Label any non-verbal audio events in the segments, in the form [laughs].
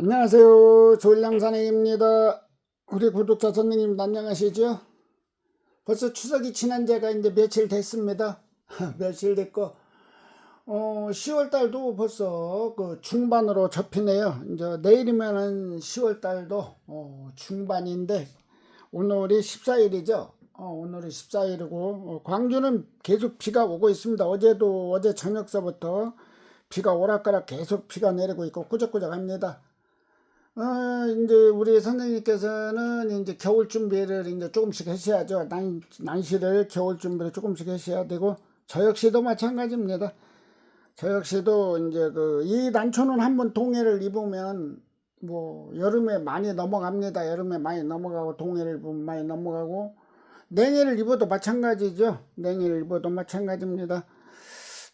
안녕하세요. 조일량산행입니다. 우리 구독자 선생님 안녕하시죠? 벌써 추석이 지난 지가 이제 며칠 됐습니다. [laughs] 며칠 됐고, 어, 10월 달도 벌써 그 중반으로 접히네요. 이제 내일이면은 10월 달도 어, 중반인데, 오늘이 14일이죠. 어, 오늘이 14일이고, 어, 광주는 계속 비가 오고 있습니다. 어제도, 어제 저녁서부터 비가 오락가락 계속 비가 내리고 있고, 꾸적꾸적 합니다. 어, 이제 우리 선생님께서는 이제 겨울 준비를 이제 조금씩 하셔야죠. 난, 난시를 겨울 준비를 조금씩 하셔야 되고, 저 역시도 마찬가지입니다. 저 역시도 이제 그, 이 난초는 한번 동해를 입으면 뭐, 여름에 많이 넘어갑니다. 여름에 많이 넘어가고, 동해를 입으면 많이 넘어가고, 냉해를 입어도 마찬가지죠. 냉해를 입어도 마찬가지입니다.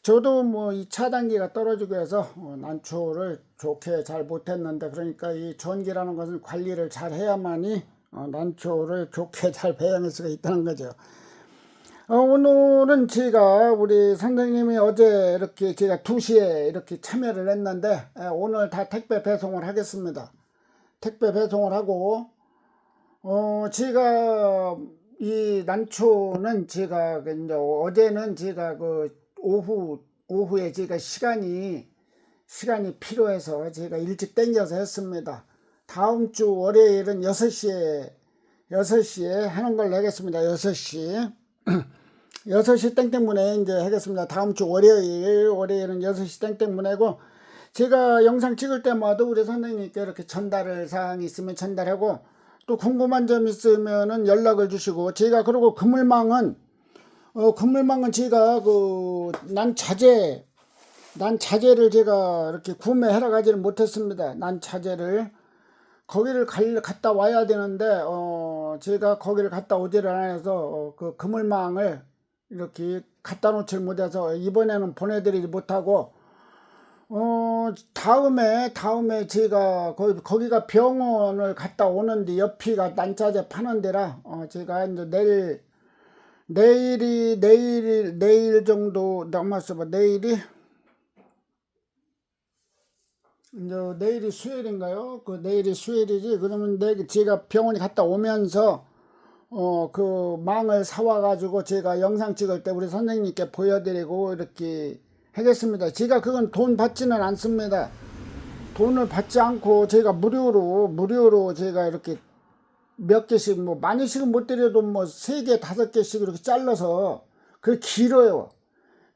저도 뭐이 차단기가 떨어지고 해서 어, 난초를 좋게 잘 못했는데 그러니까 이 전기라는 것은 관리를 잘 해야만이 어, 난초를 좋게 잘 배양할 수가 있다는 거죠. 어, 오늘은 제가 우리 선생님이 어제 이렇게 제가 2시에 이렇게 참여를 했는데 에, 오늘 다 택배 배송을 하겠습니다. 택배 배송을 하고 어 제가 이 난초는 제가 그 이제 어제는 제가 그 오후 오후에 제가 시간이 시간이 필요해서 제가 일찍 땡겨서 했습니다. 다음 주 월요일은 6시에 6시에 하는 걸로 하겠습니다. 6시 6시 [clears throat] 땡땡분에 이제 하겠습니다. 다음 주 월요일 월요일은 6시 땡땡분에고 제가 영상 찍을 때마다 우리 선생님께 이렇게 전달을 사항이 있으면 전달하고 또 궁금한 점 있으면은 연락을 주시고 제가 그리고 그물망은 어 그물망은 제가 그 난 자재 난 자재를 제가 이렇게 구매하러 가지를 못했습니다. 난 자재를 거기를 갈, 갔다 와야 되는데 어 제가 거기를 갔다 오지를 않아서 어, 그 그물망을 이렇게 갖다 놓질 못해서 이번에는 보내드리지 못하고 어 다음에 다음에 제가 거기 거기가 병원을 갔다 오는데 옆이가 난자재 파는 데라 어 제가 이제 내일 내일이 내일 내일 정도 남았어 봐 내일이 이제 내일이 수요일인가요? 그 내일이 수요일이지. 그러면 내 제가 병원에 갔다 오면서 어 그 망을 사와 가지고 제가 영상 찍을 때 우리 선생님께 보여드리고 이렇게 하겠습니다. 제가 그건 돈 받지는 않습니다. 돈을 받지 않고 제가 무료로 무료로 제가 이렇게 몇 개씩 뭐 많이씩은 못 드려도 뭐 세 개 다섯 개씩 이렇게 잘라서 그 길어요.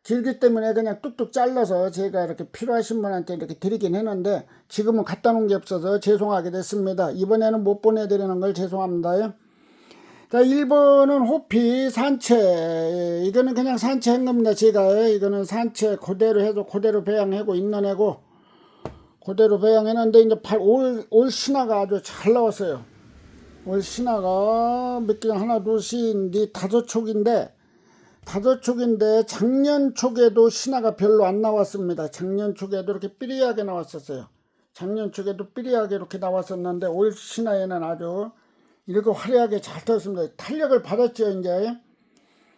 길기 때문에 그냥 뚝뚝 잘라서 제가 이렇게 필요하신 분한테 이렇게 드리긴 했는데 지금은 갖다 놓은 게 없어서 죄송하게 됐습니다. 이번에는 못 보내드리는 걸 죄송합니다. 자, 1번은 호피 산채. 이거는 그냥 산채 한 겁니다. 제가 이거는 산채 그대로 해서 그대로 배양하고 있는 애고 그대로 배양했는데 이제 올, 올 신화가 아주 잘 나왔어요. 올 신화가 몇 개가 하나 둘셋 넷 다섯 촉인데 다섯 촉인데 작년 촉에도 신화가 별로 안 나왔습니다. 작년 촉에도 이렇게 삐리하게 나왔었어요. 작년 촉에도 삐리하게 이렇게 나왔었는데 올 신화에는 아주 이렇게 화려하게 잘 떴습니다. 탄력을 받았죠, 이제.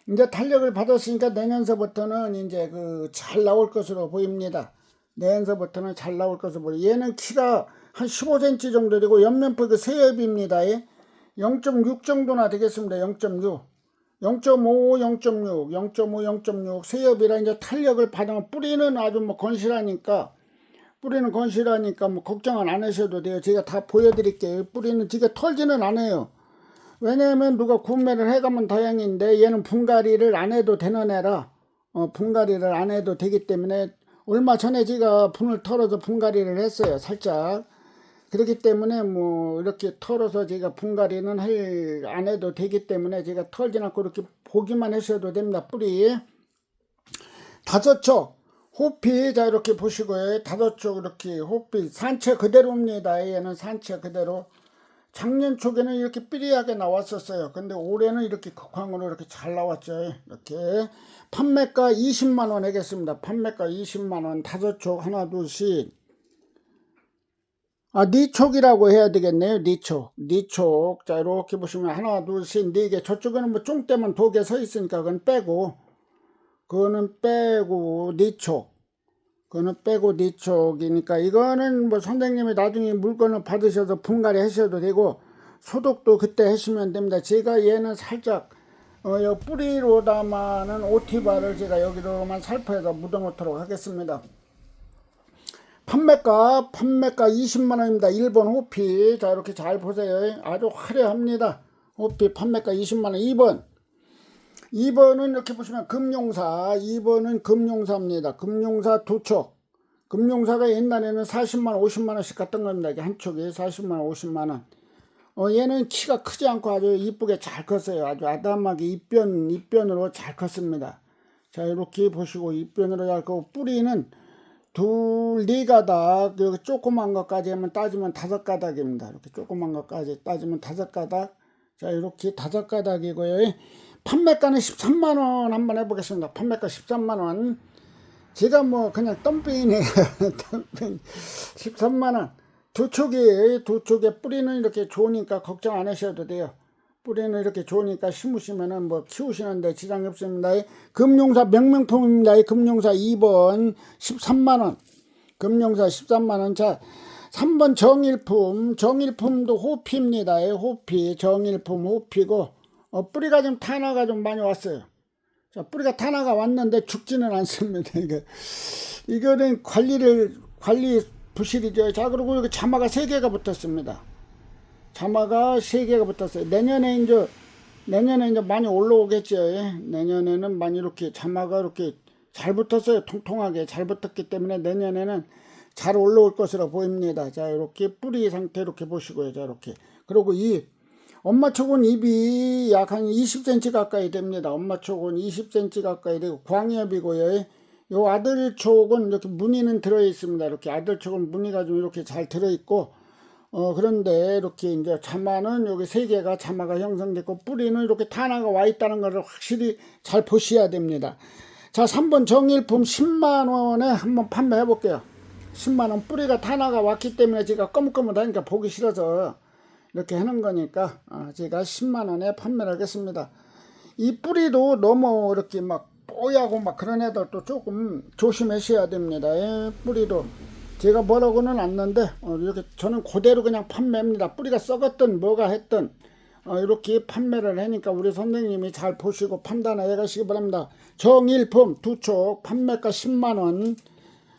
이제 탄력을 받았으니까 내년서부터는 이제 그 잘 나올 것으로 보입니다. 내년서부터는 잘 나올 것으로 보여요. 얘는 키가 한 15cm 정도 되고 옆면포 그 세엽입니다. 0.6 정도나 되겠습니다. 0.6. 0.5, 0.6, 0.5, 0.6 세엽이라 이제 탄력을 받으면 뿌리는 아주 뭐 건실하니까 뿌리는 건실하니까 뭐 걱정은 안 하셔도 돼요. 제가 다 보여드릴게요. 뿌리는 지가 털지는 않아요. 왜냐하면 누가 구매를 해가면 다행인데 얘는 분갈이를 안 해도 되는 애라 어, 분갈이를 안 해도 되기 때문에 얼마 전에 제가 분을 털어서 분갈이를 했어요. 살짝. 그렇기 때문에 뭐 이렇게 털어서 제가 분갈이는 할 안 해도 되기 때문에 제가 털지 않고 이렇게 보기만 하셔도 됩니다. 뿌리 다섯 쪽 호피 자 이렇게 보시고요. 다섯 쪽 이렇게 호피 산채 그대로입니다. 얘는 산채 그대로 작년 초에는 이렇게 삐리하게 나왔었어요. 근데 올해는 이렇게 극황으로 이렇게 잘 나왔죠. 이렇게 판매가 20만 원 하겠습니다. 판매가 20만 원 다섯 쪽 하나 둘씩 아, 니촉이라고 해야 되겠네요. 니촉. 니촉. 자, 이렇게 보시면 하나, 둘, 셋, 네 개. 저쪽에는 뭐 쫑대만 두개 서 있으니까 그건 빼고, 그거는 빼고, 니촉. 그거는 빼고 뒤쪽이니까 이거는 뭐 선생님이 나중에 물건을 받으셔서 분갈이 하셔도 되고 소독도 그때 하시면 됩니다. 제가 얘는 살짝 어, 요 뿌리로다마는 오티바를 제가 여기로만 살포해서 묻어놓도록 하겠습니다. 판매가 판매가 20만 원입니다. 1번 호피 자 이렇게 잘 보세요. 아주 화려합니다. 호피 판매가 20만 원. 2번 2번은 이렇게 보시면 금용사 2번은 금용사입니다. 금용사 두 촉. 금용사가 옛날에는 40만 원, 50만 원씩 갔던 겁니다. 이게 한 촉에 40만 원, 50만 원. 어, 얘는 키가 크지 않고 아주 이쁘게 잘 컸어요. 아주 아담하게 입변, 입변으로 잘 컸습니다. 자, 이렇게 보시고 입변으로 잘 컸고 뿌리는 둘, 네 가닥, 여기 조그만 것까지 하면 따지면 다섯 가닥입니다. 이렇게 조그만 것까지 따지면 다섯 가닥. 자, 이렇게 다섯 가닥이고요. 판매가는 13만원 한번 해보겠습니다. 판매가 13만원. 제가 뭐 그냥 덤핑이네. 덤핑. 13만원. 두 촉이, 두 촉에 뿌리는 이렇게 좋으니까 걱정 안 하셔도 돼요. 뿌리는 이렇게 좋으니까 심으시면은 뭐 키우시는데 지장이 없습니다. 금용사 명명품입니다. 이 금용사 2번 13만원. 금용사 13만원. 자, 3번 정일품. 정일품도 호피입니다. 이 호피. 정일품 호피고, 어, 뿌리가 좀 탄화가 좀 많이 왔어요. 자, 뿌리가 탄화가 왔는데 죽지는 않습니다. 이거, 이거는 관리를, 관리 부실이죠. 자, 그리고 여기 자마가 3개가 붙었습니다. 자마가 3개가 붙었어요. 내년에 이제, 내년에 이제 많이 올라오겠죠. 예. 내년에는 많이 이렇게 자마가 이렇게 잘 붙었어요. 통통하게 잘 붙었기 때문에 내년에는 잘 올라올 것으로 보입니다. 자, 이렇게 뿌리 상태 이렇게 보시고요. 자, 이렇게. 그리고 이 엄마 촉은 입이 약 한 20cm 가까이 됩니다. 엄마 촉은 20cm 가까이 되고 광엽이고요. 요 아들 촉은 이렇게 무늬는 들어 있습니다. 이렇게 아들 촉은 무늬가 좀 이렇게 잘 들어 있고 어 그런데 이렇게 이제 자마는 여기 세 개가 자마가 형성됐고 뿌리는 이렇게 탄화가 와 있다는 것을 확실히 잘 보셔야 됩니다. 자, 3번 정일품 10만 원에 한번 판매해 볼게요. 10만 원 뿌리가 탄화가 왔기 때문에 제가 검검하다니까 보기 싫어서 이렇게 하는 거니까 아, 제가 10만 원에 판매를 하겠습니다. 이 뿌리도 너무 이렇게 막 뽀얗고 막 그런 애들도 조금 조심하셔야 됩니다. 예, 뿌리도 제가 뭐라고는 않는데 어, 이렇게 저는 그대로 그냥 판매합니다. 뿌리가 썩었든 뭐가 했든 어, 이렇게 판매를 하니까 우리 선생님이 잘 보시고 판단해 가시기 바랍니다. 정일품 두 촉 판매가 10만 원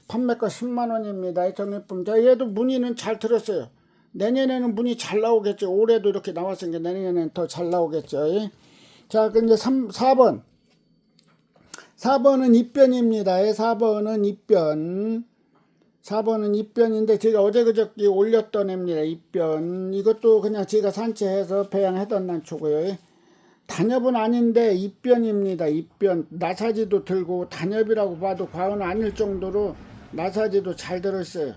판매가 10만 원입니다. 정일품 자 얘도 무늬는 잘 들었어요. 내년에는 문이 잘 나오겠죠. 올해도 이렇게 나왔으니까 내년에는 더 잘 나오겠죠. 예. 자, 근데 3, 4번. 4번은 입변입니다. 4번은 입변. 4번은 입변인데 제가 어제 그저께 올렸던 애입니다. 입변. 이것도 그냥 제가 산채해서 배양했던 난초고요. 단엽은 아닌데 입변입니다. 입변. 나사지도 들고 단엽이라고 봐도 과언은 아닐 정도로 나사지도 잘 들었어요.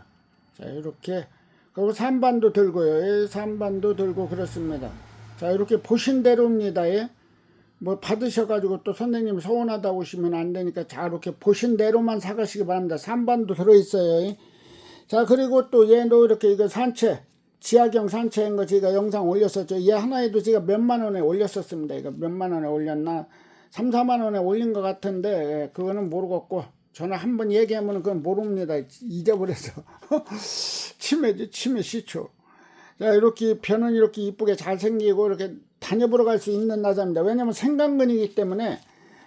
자, 이렇게 그리고 산반도 들고요. 예, 산반도 들고 그렇습니다. 자, 이렇게 보신 대로입니다. 예. 뭐 받으셔가지고 또 선생님 서운하다 오시면 안 되니까 자, 이렇게 보신 대로만 사가시기 바랍니다. 산반도 들어있어요. 예. 자, 그리고 또 얘도 이렇게 이거 산채, 지하경 산채인 거 제가 영상 올렸었죠. 얘 하나에도 제가 몇만 원에 올렸었습니다. 이거 몇만 원에 올렸나? 3, 4만 원에 올린 것 같은데, 예, 그거는 모르겠고, 저는 한 번 얘기하면 그건 모릅니다. 잊어버려서. [laughs] 치매지, 치매 시초. 자, 이렇게 변은 이렇게 이쁘게 잘생기고 이렇게 다녀보러 갈수 있는 나자입니다. 왜냐면 생강근이기 때문에,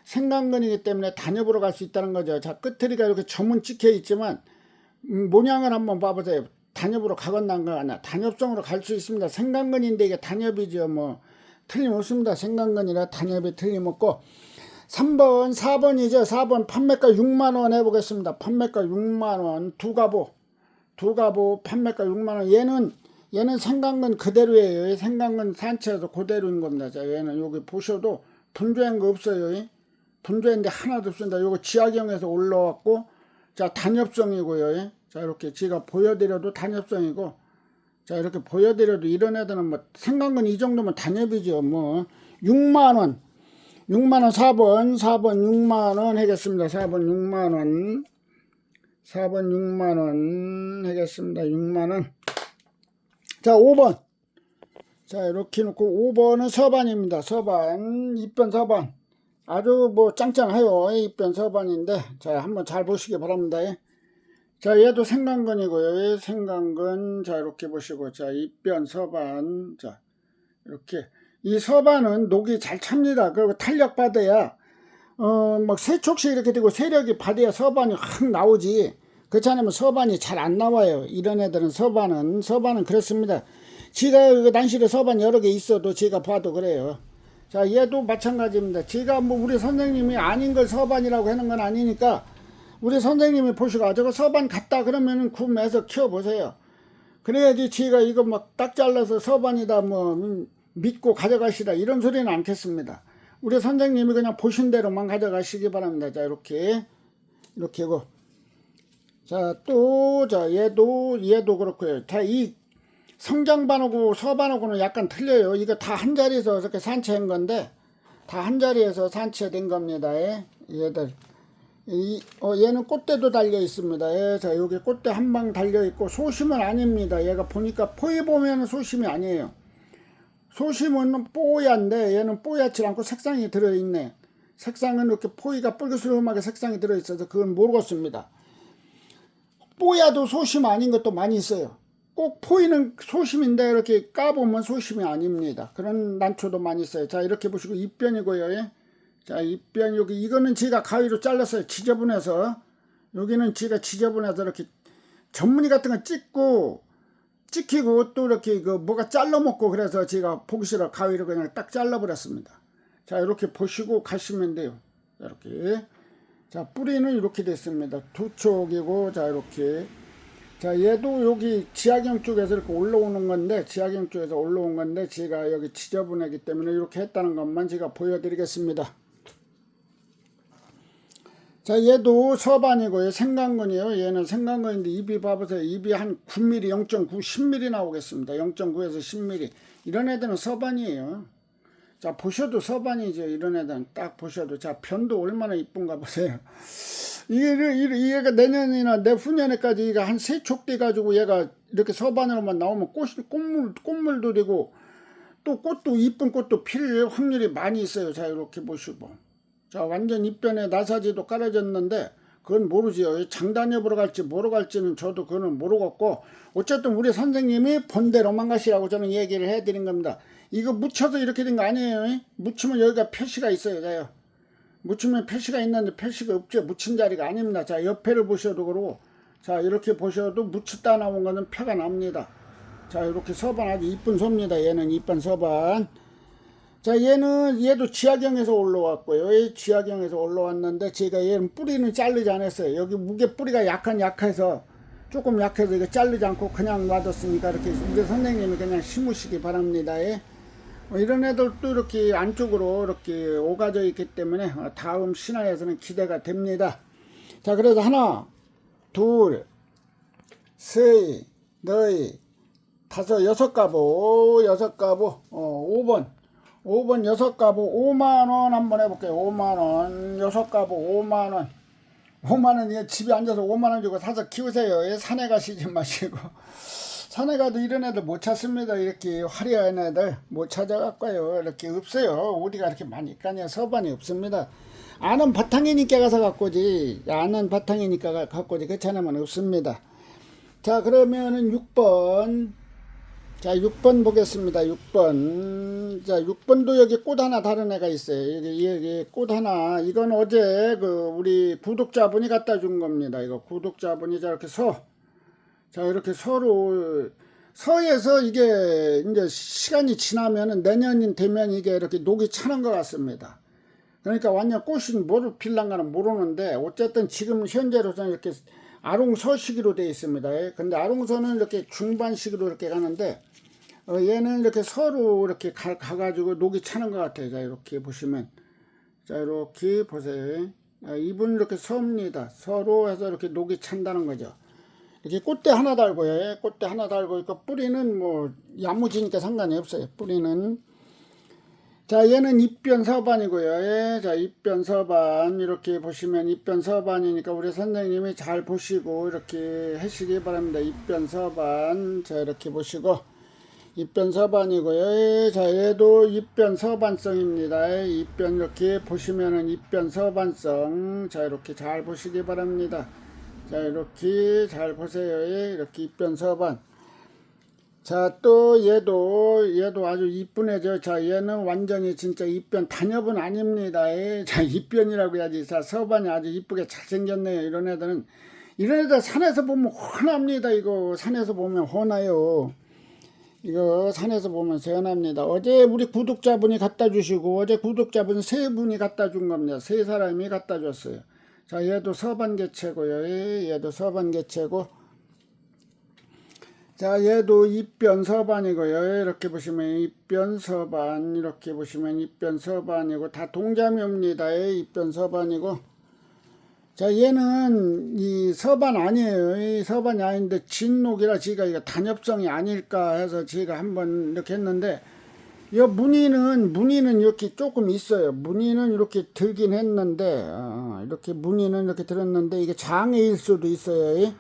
생강근이기 때문에 다녀보러 갈수 있다는 거죠. 자, 끝트리가 이렇게 점은 찍혀 있지만, 음, 모양을 한번 봐보세요. 단엽으로 가건난 거 아니야. 단엽성으로 갈 수 있습니다. 생강근인데 이게 단엽이죠. 뭐, 틀림없습니다. 생강근이라 단엽이 틀림없고, 3번, 4번이죠. 4번 판매가 6만원 해보겠습니다. 판매가 6만원. 두 가보. 두 가보 판매가 6만원. 얘는, 얘는 생강근 그대로예요. 생강근 산채에서 그대로인 겁니다. 자, 얘는 여기 보셔도 분조한 거 없어요. 분조인데 하나도 없습니다. 요거 지하경에서 올라왔고, 자, 단엽성이고요. 자, 이렇게 제가 보여드려도 단엽성이고, 자, 이렇게 보여드려도 이런 애들은 뭐, 생강근 이 정도면 단엽이죠. 뭐, 6만원. 6만원 4번 4번 6만원 하겠습니다 4번 6만원 4번 6만원 하겠습니다 6만원 자 5번 자 이렇게 놓고 5번은 서반입니다 서반 2변 서반 아주 뭐 짱짱해요 2변 서반인데 자 한번 잘 보시기 바랍니다 자, 얘도 생강근이고요. 얘 생강근. 자, 이렇게 보시고. 자, 입변 서반. 자, 이렇게. 이 서반은 녹이 잘 찹니다. 그리고 탄력 받아야, 어, 막 세촉씩 이렇게 되고 세력이 받아야 서반이 확 나오지. 그렇지 않으면 서반이 잘 안 나와요. 이런 애들은 서반은, 서반은 그렇습니다. 지가 그 난실에 서반 여러 개 있어도 제가 봐도 그래요. 자, 얘도 마찬가지입니다. 제가 뭐 우리 선생님이 아닌 걸 서반이라고 하는 건 아니니까 우리 선생님이 보시고 아, 저거 서반 같다 그러면은 구매해서 키워보세요. 그래야지 지가 이거 막 딱 잘라서 서반이다 뭐 음, 믿고 가져가시라 이런 소리는 않겠습니다. 우리 선생님이 그냥 보신 대로만 가져가시기 바랍니다. 자 이렇게 이렇게고 자 또 자 얘도 얘도 그렇고요. 자 이 성장반하고 서반하고는 약간 틀려요. 이거 다 한 자리에서 이렇게 산채한 건데 다 한 자리에서 산채된 겁니다. 예. 얘들 이, 어, 얘는 꽃대도 달려 있습니다. 예, 자, 여기 꽃대 한 방 달려 있고, 소심은 아닙니다. 얘가 보니까, 포에 보면 소심이 아니에요. 소심은 뽀얀데, 얘는 뽀얗지 않고 색상이 들어있네. 색상은 이렇게 포이가 뻘그스름하게 색상이 들어있어서 그건 모르겠습니다. 뽀야도 소심 아닌 것도 많이 있어요. 꼭 포이는 소심인데 이렇게 까보면 소심이 아닙니다. 그런 난초도 많이 있어요. 자, 이렇게 보시고 입변이고요. 예. 자, 입변 여기 이거는 제가 가위로 잘랐어요. 지저분해서 여기는 제가 지저분해서 이렇게 전무늬 같은 거 찍고 찍히고 또 이렇게 그 뭐가 잘라 먹고 그래서 제가 보기 싫어 가위로 그냥 딱 잘라 버렸습니다. 자, 이렇게 보시고 가시면 돼요. 이렇게. 자, 뿌리는 이렇게 됐습니다. 두 쪽이고 자, 이렇게 자, 얘도 여기 지하경 쪽에서 이렇게 올라오는 건데, 지하경 쪽에서 올라온 건데, 제가 여기 지저분하기 때문에 이렇게 했다는 것만 제가 보여드리겠습니다. 자, 얘도 서반이고요. 생강근이에요. 얘는 생강근인데 입이 봐보세요. 입이 한 9mm, 0.9, 10mm 나오겠습니다. 0.9에서 10mm. 이런 애들은 서반이에요. 자, 보셔도 서반이죠. 이런 애들은 딱 보셔도. 자, 편도 얼마나 이쁜가 보세요. 이게, 얘가 내년이나 내후년에까지 얘가 한 세 촉 돼 가지고 얘가 이렇게 서반으로만 나오면 꽃, 꽃물, 꽃물도 되고 또 꽃도 이쁜 꽃도 필 확률이 많이 있어요. 자, 이렇게 보시고. 자, 완전 입변에 나사지도 깔아졌는데 그건 모르지요. 장단엽으로 갈지 뭐로 갈지는 저도 그거는 모르겠고 어쨌든 우리 선생님이 본대로만 가시라고 저는 얘기를 해드린 겁니다. 이거 묻혀서 이렇게 된 거 아니에요. 묻히면 여기가 표시가 있어요. 자요. 묻히면 표시가 있는데 표시가 없죠. 묻힌 자리가 아닙니다. 자, 옆에를 보셔도 그러고, 자, 이렇게 보셔도 묻혔다 나온 거는 표가 납니다. 자, 이렇게 서반 아주 이쁜 소입니다. 얘는 이쁜 서반. 자, 얘는, 얘도 지하경에서 올라왔고요. 얘 지하경에서 올라왔는데, 제가 얘는 뿌리는 자르지 않았어요. 여기 무게 뿌리가 약한 약해서, 조금 약해서 이거 자르지 않고 그냥 놔뒀으니까, 이렇게 우리 선생님이 그냥 심으시기 바랍니다. 예. 뭐 이런 애들도 이렇게 안쪽으로 이렇게 오가져 있기 때문에 어, 다음 신화에서는 기대가 됩니다. 자, 그래서 하나, 둘, 셋, 넷, 다섯, 여섯 가보, 여섯 가보, 어, 5번. 5번 여섯 가보 5만원 한번 해볼게요. 5만원. 여섯 가보 5만원. 5만원, 예, 집에 앉아서 5만원 주고 사서 키우세요. 예, 산에 가시지 마시고. 산에 가도 이런 애들 못 찾습니다. 이렇게 화려한 애들 못 찾아갖고요. 이렇게 없어요. 우리가 이렇게 많이 까냐 서반이 없습니다. 아는 바탕이니까 가서 갖고지. 아는 바탕이니까 갖고지. 그렇잖으면 없습니다. 자, 그러면은 6번. 자, 6번 보겠습니다. 6번. 자, 6번도 여기 꽃 하나 다른 애가 있어요. 여기, 여기 꽃 하나. 이건 어제 그 우리 구독자분이 갖다 준 겁니다. 이거 구독자분이 저렇게 서. 자, 이렇게 서로 서에서 이게 이제 시간이 지나면은 내년이 되면 이게 이렇게 녹이 차는 것 같습니다. 그러니까 완전 꽃이 뭐를 필란가는 모르는데 어쨌든 지금 현재로서는 이렇게 아롱서식으로 되어 있습니다. 예. 근데 아롱서는 이렇게 중반식으로 이렇게 가는데 어, 얘는 이렇게 서로 이렇게 가, 가가지고 녹이 차는 것 같아요. 자, 이렇게 보시면. 자, 이렇게 보세요. 아, 이분 이렇게 섭니다. 서로 해서 이렇게 녹이 찬다는 거죠. 이렇게 꽃대 하나 달고요. 예, 꽃대 하나 달고 있고 뿌리는 뭐 야무지니까 상관이 없어요. 뿌리는 자 얘는 입변 서반이고요. 예, 자 입변 서반 이렇게 보시면 입변 서반이니까 우리 선생님이 잘 보시고 이렇게 하시기 바랍니다. 입변 서반 자 이렇게 보시고 입변 서반이고요. 예, 자 얘도 입변 서반성입니다. 예, 입변 이렇게 보시면은 입변 서반성 자 이렇게 잘 보시기 바랍니다. 자, 이렇게 잘 보세요. 예, 이렇게 입변 서반. 자, 또 얘도, 얘도 아주 이쁘네죠. 자, 얘는 완전히 진짜 입변 단엽은 아닙니다. 예. 자, [laughs] 입변이라고 해야지. 자, 서반이 아주 이쁘게 잘생겼네요. 이런 애들은. 이런 애들 산에서 보면 훤합니다. 이거 산에서 보면 훤해요. 이거 산에서 보면 시원합니다. 어제 우리 구독자분이 갖다 주시고 어제 구독자분 세 분이 갖다 준 겁니다. 세 사람이 갖다 줬어요. 자, 얘도 서반 개체고요. 예, 얘도 서반 개체고. 자, 얘도 입변 서반이고요. 이렇게 보시면 입변 서반, 이렇게 보시면 입변 서반이고 다 동자묘입니다. 예, 입변 서반이고. 자, 얘는 이 서반 아니에요. 이 서반이 아닌데 진녹이라 제가 이거 단엽성이 아닐까 해서 제가 한번 이렇게 했는데 이 무늬는 무늬는 이렇게 조금 있어요. 무늬는 이렇게 들긴 했는데 어, 이렇게 무늬는 이렇게 들었는데 이게 장애일 수도 있어요. 예?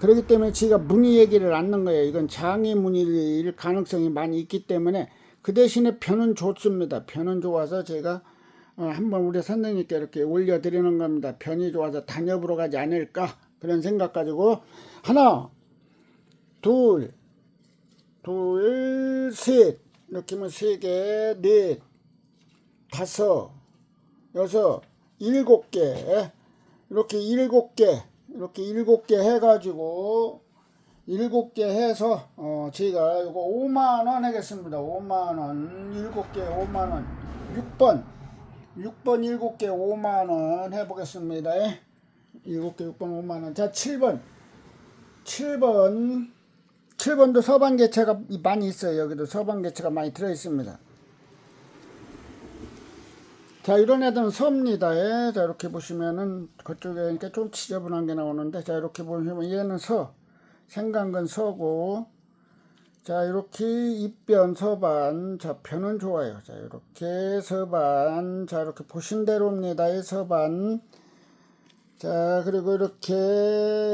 그렇기 때문에 제가 무늬 얘기를 않는 거예요. 이건 장애 무늬일 가능성이 많이 있기 때문에 그 대신에 편은 좋습니다. 편은 좋아서 제가 어, 한번 우리 선생님께 이렇게 올려드리는 겁니다. 편이 좋아서 단엽으로 가지 않을까 그런 생각 가지고 하나, 둘, 둘, 셋 이렇게 하면 세 개, 넷, 다섯, 여섯, 일곱 개 이렇게 일곱 개 이렇게 일곱 개 해가지고 일곱 개 해서 어 제가 이거 5만 원 하겠습니다. 5만 원 일곱 개 5만 원 6번 6번 7개 5만 원 해보겠습니다. 7개 6번 5만 원. 자 7번 7번 7번도 서반 개체가 많이 있어요. 여기도 서반 개체가 많이 들어 있습니다. 자 이런 애들은 서입니다. 예. 자 이렇게 보시면은 그쪽에 이렇게 좀 지저분한 게 나오는데 자 이렇게 보시면 얘는 서 생강근 서고 자 이렇게 입변 서반 자 편은 좋아요. 자 이렇게 서반 자 이렇게 보신 대로입니다. 이 서반 자 그리고 이렇게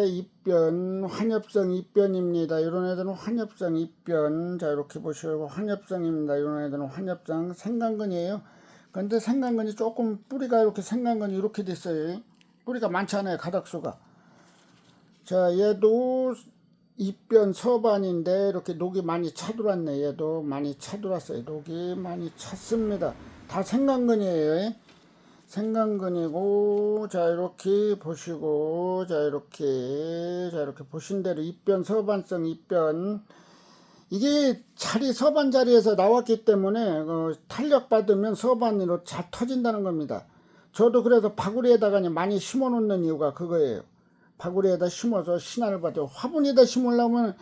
입변 환엽성 입변입니다. 이런 애들은 환엽성 입변 자 이렇게 보시고 환엽성입니다. 이런 애들은 환엽성 생강근이에요. 근데 생강근이 조금 뿌리가 이렇게 생강근이 이렇게 됐어요. 뿌리가 많지 않아요. 가닥수가. 자 얘도 입변 서반인데 이렇게 녹이 많이 차들었네. 얘도 많이 차들었어요. 녹이 많이 찼습니다. 다 생강근이에요. 생강근이고 자 이렇게 보시고 자 이렇게 자 이렇게 보신 대로 입변 서반성 입변 이게 자리 서반 자리에서 나왔기 때문에 어, 탄력 받으면 서반으로 잘 터진다는 겁니다. 저도 그래서 바구리에다가 많이 심어 놓는 이유가 그거예요. 바구리에다 심어서 신화를 받아 화분에다 심으려면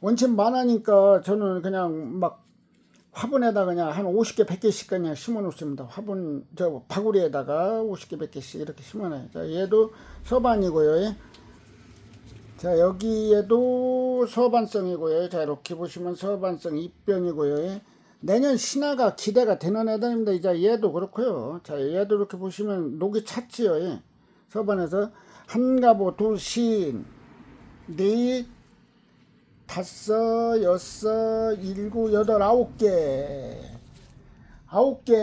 원체 많으니까 저는 그냥 막 화분에다 그냥 한 50개, 100개씩 그냥 심어 놓습니다. 화분, 저 바구리에다가 50개, 100개씩 이렇게 심어 놔요. 자, 얘도 서반이고요. 예. 자, 여기에도 서반성이고요. 자, 이렇게 보시면 서반성 입변이고요. 예. 내년 신화가 기대가 되는 애들입니다. 이제 얘도 그렇고요. 자, 얘도 이렇게 보시면 녹이 찼지요. 예. 서반에서 한가보, 두신, 넷, 다섯, 여섯, 일곱, 여덟, 아홉 개. 아홉 개,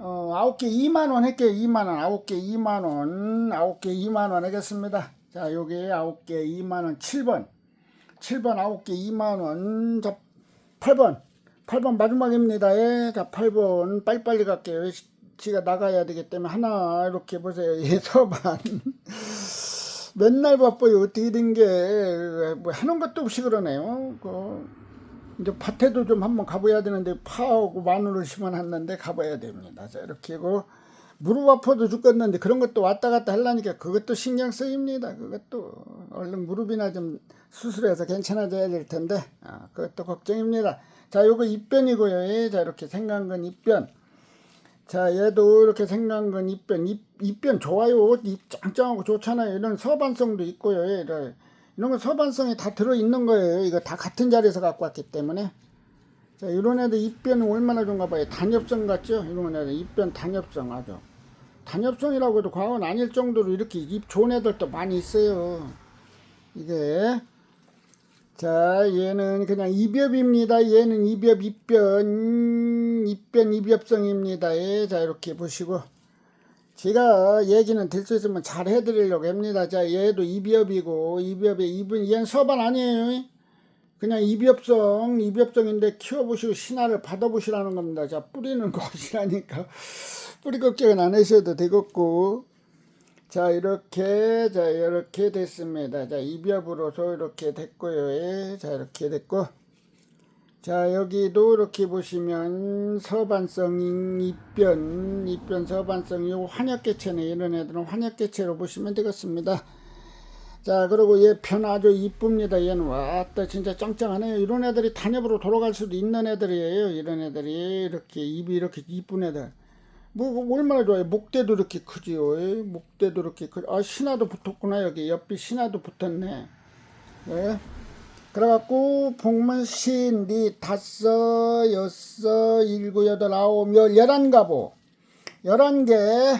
어, 아홉 개 2만원 할게요. 2만원. 아홉 개 2만원. 아홉 개 2만원 하겠습니다. 자, 여기 아홉 개 2만원. 7번. 7번 아홉 개 2만원. 자, 8번. 8번 마지막입니다. 예. 자, 8번. 빨리빨리 갈게요. 지가 나가야 되기 때문에 하나, 이렇게 보세요. [laughs] 예, 서반. 맨날 바빠요. 어떻게 된 게, 뭐 하는 것도 없이 그러네요. 그, 이제 밭에도 좀 한번 가봐야 되는데, 파하고 마늘을 심어놨는데 가봐야 됩니다. 자, 이렇게 고 무릎 아파도 죽겠는데 그런 것도 왔다 갔다 하려니까 그것도 신경 쓰입니다. 그것도 얼른 무릎이나 좀 수술해서 괜찮아져야 될 텐데, 아, 그것도 걱정입니다. 자, 요거 입변이고요. 예, 자, 이렇게 생강근 입변. 자, 얘도 이렇게 생강근 입변, 입, 입변 좋아요. 입 짱짱하고 좋잖아요. 이런 서반성도 있고요. 예, 이런, 이런 건 서반성이 다 들어있는 거예요. 이거 다 같은 자리에서 갖고 왔기 때문에. 자, 이런 애들 입변은 얼마나 좋은가 봐요. 단엽성 같죠? 이런 애들 입변 단엽성 아주. 단엽성이라고 해도 과언 아닐 정도로 이렇게 입 좋은 애들도 많이 있어요. 이게. 자, 얘는 그냥 입엽입니다. 얘는 입엽, 입변, 입변, 입엽성입니다. 예, 자, 이렇게 보시고. 제가 얘기는 될 수 있으면 잘 해드리려고 합니다. 자, 얘도 이비업이고, 이비업에 이분, 얘는 서반 아니에요. 그냥 이비업성, 이비업성인데 키워보시고 신화를 받아보시라는 겁니다. 자, 뿌리는 [laughs] 것이라니까. 뿌리 걱정은 안 하셔도 되겠고. 자, 이렇게, 자, 이렇게 됐습니다. 자, 이비업으로서 이렇게 됐고요. 예. 자, 이렇게 됐고. 자 여기도 이렇게 보시면 서반성 입변 입변 서반성 이 환약개체네. 이런 애들은 환약개체로 보시면 되겠습니다. 자 그리고 얘편 아주 이쁩니다. 얘는 왔다 진짜 짱짱하네요. 이런 애들이 단엽으로 돌아갈 수도 있는 애들이에요. 이런 애들이 이렇게 입이 이렇게 이쁜 애들. 뭐 얼마나 좋아요? 목대도 이렇게 크지요. 예? 목대도 이렇게 크아 신화도 붙었구나 여기. 옆이 신화도 붙었네. 예? 그래갖고 복문신 니 다섯 여섯 일곱 여덟 아홉 열 열한 가보 열한 개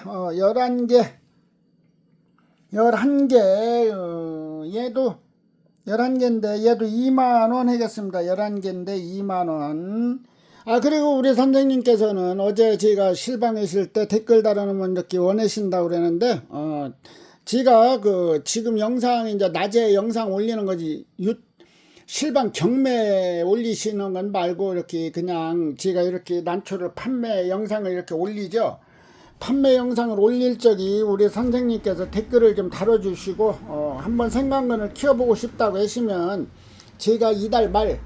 어, 열한 개 열한 개 어, 얘도 열한 개인데 얘도 2만 원 하겠습니다. 열한 개인데 2만 원. 아 그리고 우리 선생님께서는 어제 제가 실방에 있을 때 댓글 달아놓으면 이렇게 원하신다고 그랬는데 어 제가 그 지금 영상 이제 낮에 영상 올리는 거지 유 실방 경매 올리시는 건 말고 이렇게 그냥 제가 이렇게 난초를 판매 영상을 이렇게 올리죠. 판매 영상을 올릴 적이 우리 선생님께서 댓글을 좀 달아주시고 어, 한번 생강근을 키워보고 싶다고 하시면 제가 이달 말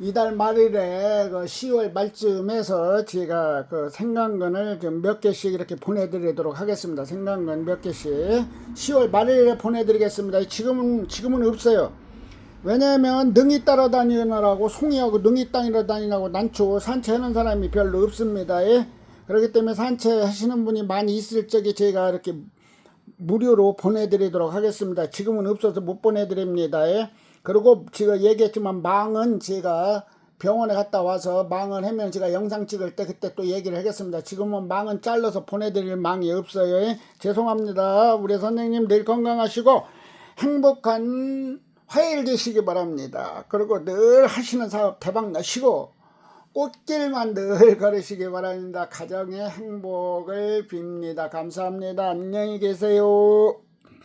이달 말일에 그 10월 말쯤에서 제가 그 생강근을 좀 몇 개씩 이렇게 보내드리도록 하겠습니다. 생강근 몇 개씩 10월 말일에 보내드리겠습니다. 지금은 지금은 없어요. 왜냐하면 능이 따라 다니느라고 송이하고 능이 땅이라 다니라고 난초 산채하는 사람이 별로 없습니다. 예? 그렇기 때문에 산채하시는 분이 많이 있을 적에 제가 이렇게 무료로 보내드리도록 하겠습니다. 지금은 없어서 못 보내드립니다. 예? 그리고 제가 얘기했지만 망은 제가 병원에 갔다 와서 망을 하면 제가 영상 찍을 때 그때 또 얘기를 하겠습니다. 지금은 망은 잘라서 보내드릴 망이 없어요. 예? 죄송합니다. 우리 선생님 늘 건강하시고 행복한 화요일 되시기 바랍니다. 그리고 늘 하시는 사업 대박 나시고 꽃길만 늘 걸으시기 바랍니다. 가정의 행복을 빕니다. 감사합니다. 안녕히 계세요.